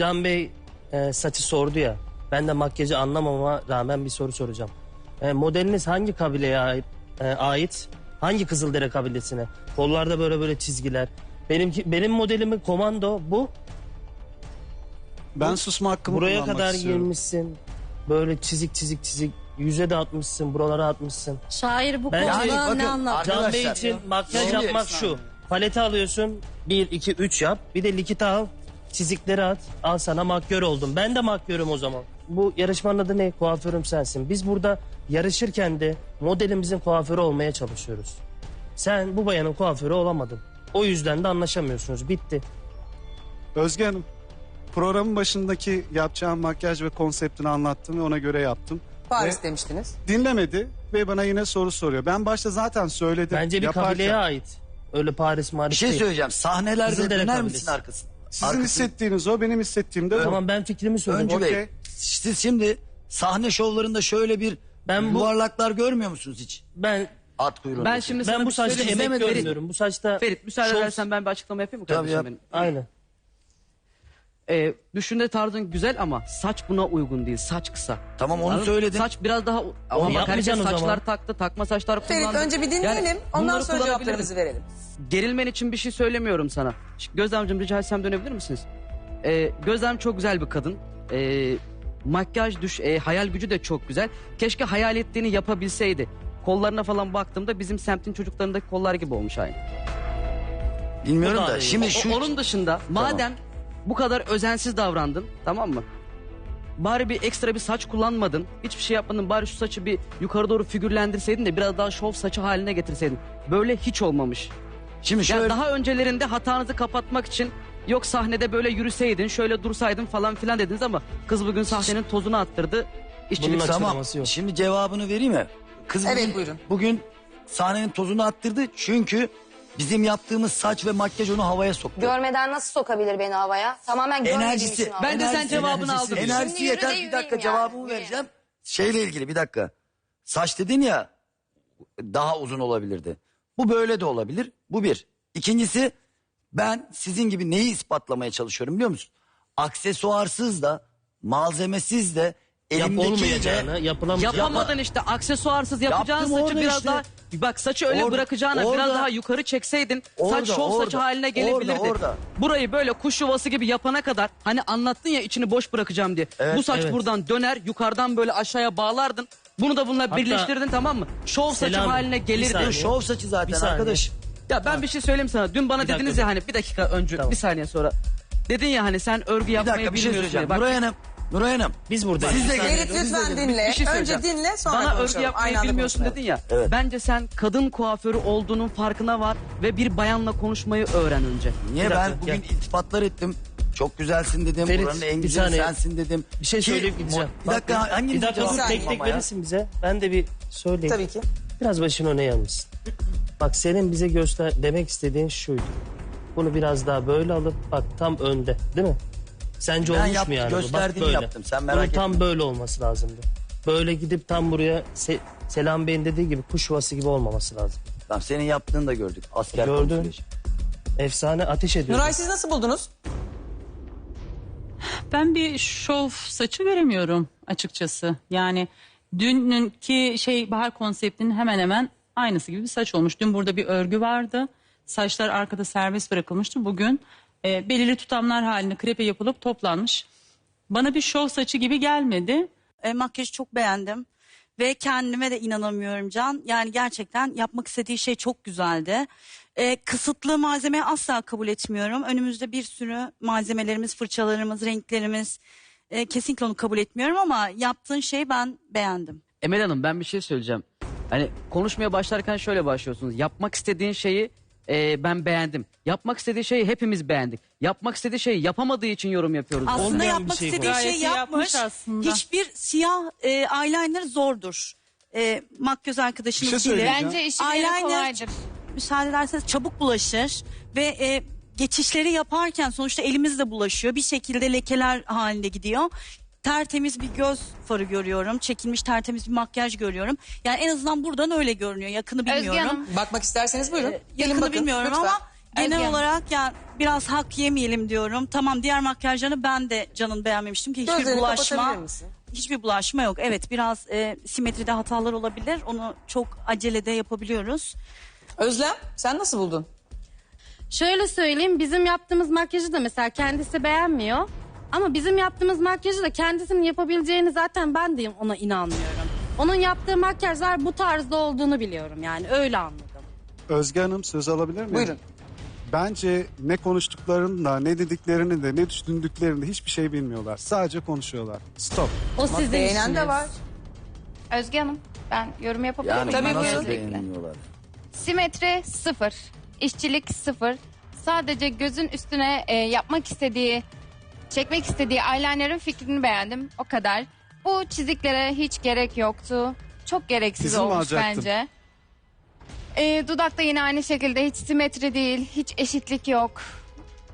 Can Bey e, saçı sordu ya. Ben de makyajı anlamama rağmen bir soru soracağım. E, modeliniz hangi kabileye ait? e, ait? Hangi Kızıldere kabilesine? Kollarda böyle böyle çizgiler. Benimki benim modelimin komando bu. Ben susma hakkımı Buraya kullanmak kadar istiyorum. giyinmişsin. Böyle çizik çizik çizik. Yüze de atmışsın, buralara atmışsın. Şair bu Ben- konuda Yani bakın, ne anlatıyor? Can Bey için makyaj şimdi- yapmak şu. Paleti alıyorsun. 1, 2, 3 yap. Bir de likit al. Çizikleri at. Al sana makyör oldum. Ben de makyörüm o zaman. Bu yarışmanın adı ne? Kuaförüm sensin. Biz burada yarışırken de modelimizin kuaförü olmaya çalışıyoruz. Sen bu bayanın kuaförü olamadın. O yüzden de anlaşamıyorsunuz. Bitti. Özge Hanım, programın başındaki yapacağım makyaj ve konseptini anlattım ve ona göre yaptım. Paris Ve demiştiniz. dinlemedi ve bana yine soru soruyor. Ben başta zaten söyledim. Bence bir yaparken. kabileye ait. Öyle Paris Bir Maris şey değil. söyleyeceğim. Sahnelerde Kızıldere döner kabilesi. misin arkasın? Sizin Arkasını- hissettiğiniz o, benim hissettiğim de bu. Tamam ben fikrimi söyledim. Öncü Okey. Bey, siz şimdi sahne şovlarında şöyle bir Ben bu- yuvarlaklar görmüyor musunuz hiç? Ben At kuyruğunda. Ben şimdi sana ben bu bir şey saçta söyleyeyim. emek Ferit, görmüyorum. Bu saçta Ferit müsaade şov- edersen ben bir açıklama yapayım mı Tabii kardeşim yap. benim? Aynen. Ee, düşünce tarzın güzel ama saç buna uygun değil. Saç kısa. Tamam onu Anladın mı? söyledim. Saç biraz daha ama bak herkes yapmayacaksın o saçlar zaman. taktı, takma saçlar Ferit kullandı. önce bir dinleyelim. Yani ondan bunları sonra kullanabilirim. cevaplarımızı verelim. Gerilmen için bir şey söylemiyorum sana. Ş- Gözlemcim rica etsem dönebilir misiniz? Ee, Gözlem çok güzel bir kadın. Ee, makyaj düş, e, hayal gücü de çok güzel. Keşke hayal ettiğini yapabilseydi. Kollarına falan baktığımda bizim semtin çocuklarındaki kollar gibi olmuş aynı. Bilmiyorum da da değil. şimdi O- şu onun dışında madem bu kadar özensiz davrandın tamam mı? Bari bir ekstra bir saç kullanmadın. Hiçbir şey yapmadın. Bari şu saçı bir yukarı doğru figürlendirseydin de biraz daha şov saçı haline getirseydin. Böyle hiç olmamış. şimdi Yani şöyle daha öncelerinde hatanızı kapatmak için yok sahnede böyle yürüseydin, şöyle dursaydın falan filan dediniz ama kız bugün sahnenin tozunu attırdı. İşçilik Bunun açıklaması yok. Şimdi cevabını vereyim mi? Kız Evet, bugün, buyurun. bugün sahnenin tozunu attırdı çünkü bizim yaptığımız saç ve makyaj onu havaya soktu. Görmeden nasıl sokabilir beni havaya? Tamamen görmediğim Enerjisi. için. Ben de sen cevabını enerjisi- aldın. Enerjisi Şimdi yürü yeter de bir yürüyeyim dakika yani, cevabımı yürü. vereceğim. Şeyle ilgili bir dakika. Saç dedin ya daha uzun olabilirdi. Bu böyle de olabilir. Bu bir. İkincisi ben sizin gibi neyi ispatlamaya çalışıyorum biliyor musun? Aksesuarsız da malzemesiz de Yap elimdekiyle olmayacağını, yapılamayacağını. Yapamadın işte aksesuarsız yapacağın Yaptım saçı biraz işte. daha bak saçı öyle Orada- bırakacağına orada- biraz daha yukarı çekseydin Orada, saç şov saçı orada, haline gelebilirdi. orada, orada. Burayı böyle kuş yuvası gibi yapana kadar hani anlattın ya içini boş bırakacağım diye. Evet, Bu saç evet. buradan döner yukarıdan böyle aşağıya bağlardın. Bunu da bununla Hatta- birleştirdin tamam mı? Şov saçı haline bir gelirdi. saniye. şov saçı Bir zaten saniye. arkadaş. Ya ben bir şey söyleyeyim sana. Dün bana Bir dediniz dakika. ya hani bir dakika önce Tamam. bir saniye sonra. Dedin ya hani sen örgü Bir yapmayı dakika bir şey bilmiyorsun söyleyeceğim. diye. Bak, Nuray Hanım, Nuray Hanım. Biz buradayız. Siz de gelin. Ferit lütfen Bir- dinle. bir şey Önce söyleyeceğim. dinle sonra Bana örgü konuşalım. yapmayı Aynı anda bilmiyorsun dedin ya. Evet. Bence sen kadın kuaförü olduğunun farkına var ve bir bayanla konuşmayı öğren önce. Niye Bir ben dakika, bugün gel. iltifatlar ettim. Çok güzelsin dedim. Ferit, Buranın en bir güzeli saniye. sensin dedim. Bir şey Ki- söyleyip gideceğim. Bir dakika Bak, hanginiz Bir dakika cevap dur tek tek verirsin bize. Ben de bir söyleyeyim. Tabii ki. Biraz başını öne yanmışsın. Bak senin bize göster demek istediğin şuydu. Bunu biraz daha böyle alıp bak tam önde değil mi? Sence Ben olmuş yaptım, mu yani? bu? Bak gösterdiğimi böyle. yaptım, sen merak Bunun etme. tam böyle olması lazımdı. Böyle gidip tam buraya Se- Selam Bey'in dediği gibi kuş yuvası gibi olmaması lazım. Tamam senin yaptığını da gördük. Asker Gördüm. konsolojı. Efsane ateş ediyor. Nuray siz nasıl buldunuz? Ben bir şov saçı göremiyorum açıkçası. Yani dününki şey bahar konseptinin hemen hemen aynısı gibi bir saç olmuş. Dün burada bir örgü vardı. Saçlar arkada serbest bırakılmıştı. Bugün e, belirli tutamlar halinde krepe yapılıp toplanmış. Bana bir şov saçı gibi gelmedi. E, makyajı çok beğendim. Ve kendime de inanamıyorum Can. Yani gerçekten yapmak istediği şey çok güzeldi. E, kısıtlı malzemeyi asla kabul etmiyorum. Önümüzde bir sürü malzemelerimiz, fırçalarımız, renklerimiz. E, kesinlikle onu kabul etmiyorum ama yaptığın şeyi ben beğendim. Emel Hanım ben bir şey söyleyeceğim. Hani konuşmaya başlarken şöyle başlıyorsunuz. Yapmak istediğin şeyi e, ben beğendim. Yapmak istediği şeyi hepimiz beğendik. Yapmak istediği şeyi yapamadığı için yorum yapıyoruz. Aslında Olmayan bir yapmak şey bu. istediği Gayet şey iyi yapmış yapmış. aslında. Hiçbir siyah e, eyeliner zordur. E, makyöz arkadaşınız Bir şey söyleyeceğim. Bence işi Eyeliner kolaydır. müsaade ederseniz çabuk bulaşır ve e, geçişleri yaparken sonuçta elimizle bulaşıyor. Bir şekilde lekeler halinde gidiyor. Tertemiz bir göz farı görüyorum. Çekilmiş tertemiz bir makyaj görüyorum. Yani en azından buradan öyle görünüyor. Yakını Özge bilmiyorum. Hanım Bakmak isterseniz buyurun. Gelin Yakını bakın, bilmiyorum lütfen. ama Genel Özge. olarak yani biraz hak yemeyelim diyorum. Tamam diğer makyajlarını ben de Can'ın beğenmemiştim ki hiçbir Gözlerini bulaşma. kapatabilir misin? Hiçbir bulaşma yok. Evet biraz e, simetride hatalar olabilir. Onu çok acelede yapabiliyoruz. Özlem sen nasıl buldun? Şöyle söyleyeyim bizim yaptığımız makyajı da mesela kendisi beğenmiyor. Ama bizim yaptığımız makyajı da kendisinin yapabileceğini zaten ben de ona inanmıyorum. Onun yaptığı makyajlar bu tarzda olduğunu biliyorum yani öyle anladım. Özge Hanım söz alabilir miyim? Buyurun. Bence ne konuştuklarını da ne dediklerini de ne düşündüklerini de hiçbir şey bilmiyorlar. Sadece konuşuyorlar. Stop. O sizin Beğenen işiniz. de var. Özge Hanım ben yorum yapabilir Yani miyim? Tabii, nasıl buyurun. beğenmiyorlar? Simetri sıfır. işçilik sıfır. Sadece gözün üstüne e, yapmak istediği, çekmek istediği eyeliner'ın fikrini beğendim. O kadar. Bu çiziklere hiç gerek yoktu. Çok gereksiz İzin mi olmuş bence. E, dudakta yine aynı şekilde hiç simetri değil, hiç eşitlik yok.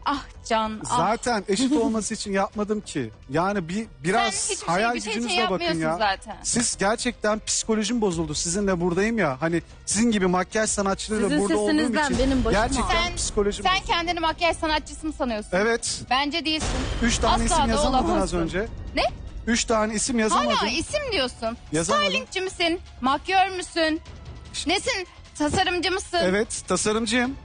Ah Can, ah. Zaten eşit olması için yapmadım ki. Yani bir biraz Sen hiçbir şey- hayal bir şey için bakın yapmıyorsun ya. zaten. Siz gerçekten psikolojim bozuldu. Sizinle buradayım ya. Hani sizin gibi makyaj sanatçılarıyla Sizin burada olduğum sesinizden için benim başım gerçekten Sen- psikolojim Sen bozuldu. kendini makyaj sanatçısı mı sanıyorsun? Evet. Bence değilsin. Üç tane Asla isim da yazamadın az olamazsın. önce. Ne? Üç tane isim yazamadın. Hala isim diyorsun. Yazamadım. Stylingçi misin? Makyör müsün? Nesin? Tasarımcı mısın? Evet tasarımcıyım.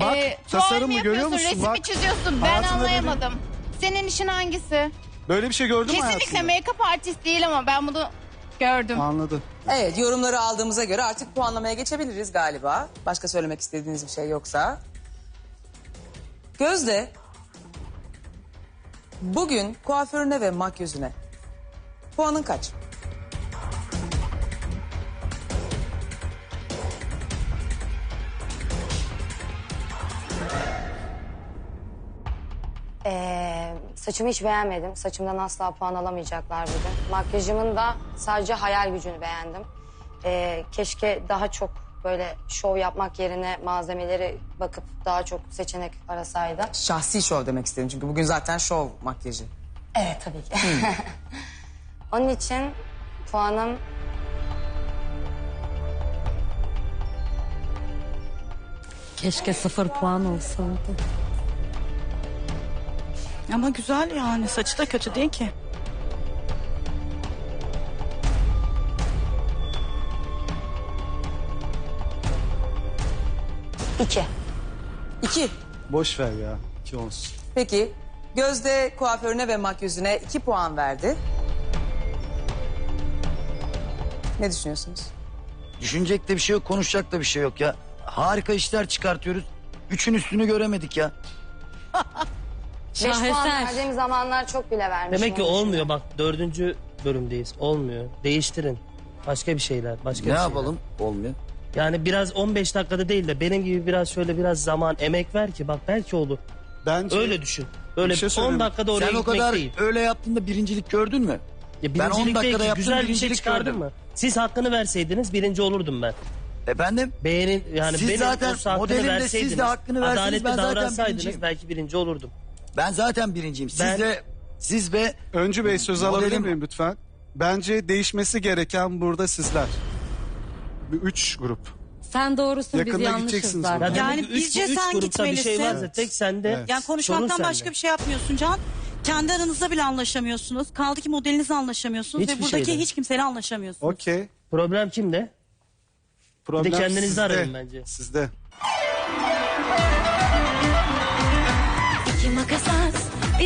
Bak Ee, tasarımı mı görüyor yapıyorsun, musun? Resim Bak çiziyorsun? Ben Hayatında anlayamadım. Senin işin hangisi? böyle bir şey gördün mü Kesinlikle hayatında? make-up artist değil ama ben bunu gördüm. Anladım. Evet yorumları aldığımıza göre artık puanlamaya geçebiliriz galiba. Başka söylemek istediğiniz bir şey yoksa. Gözde bugün kuaförüne ve makyözüne puanın kaç? Ee, saçımı hiç beğenmedim. Saçımdan asla puan alamayacaklar bugün. Makyajımın da sadece hayal gücünü beğendim. Ee, keşke daha çok böyle şov yapmak yerine malzemeleri bakıp daha çok seçenek arasaydı. Şahsi şov demek istedim çünkü bugün zaten şov makyajı. Evet tabii ki. Onun için puanım Keşke sıfır puan olsaydı. Ama güzel yani saçı da kötü değil ki. iki. İki. Boş ver ya. İki olsun. Peki Gözde kuaförüne ve makyözüne iki puan verdi. Ne düşünüyorsunuz? Düşünecek de bir şey yok, konuşacak da bir şey yok ya. Harika işler çıkartıyoruz. Üçün üstünü göremedik ya. Beş puan Şaheser. verdiğim zamanlar çok bile vermişim. Demek ki onun için. olmuyor bak dördüncü bölümdeyiz. Olmuyor. Değiştirin. Başka bir şeyler. Başka Ne bir şeyler. yapalım? Olmuyor. Yani biraz 15 dakikada değil de benim gibi biraz şöyle biraz zaman emek ver ki bak belki olur. Bence Öyle düşün. Öyle Bir şey 10 söyleyeyim. dakikada oraya Sen o gitmek kadar değil. öyle yaptığında birincilik gördün mü? Ya Ben 10 birincilik değil dakikada ki, yaptım, güzel bir şey birincilik çıkardın gördüm. mı? Siz hakkını verseydiniz birinci olurdum ben. Efendim? Beğenin yani Siz benim zaten olsa hakkını siz de verseydiniz, hakkını verseniz adaletli ben zaten davransaydınız birinciyim. belki birinci olurdum. Ben zaten birinciyim. Siz Ben- de siz ve Öncü Bey söz alabilir Modelim- miyim lütfen? Bence değişmesi gereken burada sizler. Bir üç grup. Sen doğrusun biz Yakında yanlışız gideceksiniz zaten. buradan. Ya Yani bizce üç sen grupta bir şey gitmelisin. varsa tek sende Evet. Yani sorun konuşmaktan sende. başka bir şey yapmıyorsun Can. Kendi aranızda bile anlaşamıyorsunuz. Kaldı ki modelinizle anlaşamıyorsunuz ve Hiçbir buradaki şeyle. hiç kimseyle anlaşamıyorsunuz. Okey. Problem kimde? Problem kendinizde sizde. arayın bence. Sizde.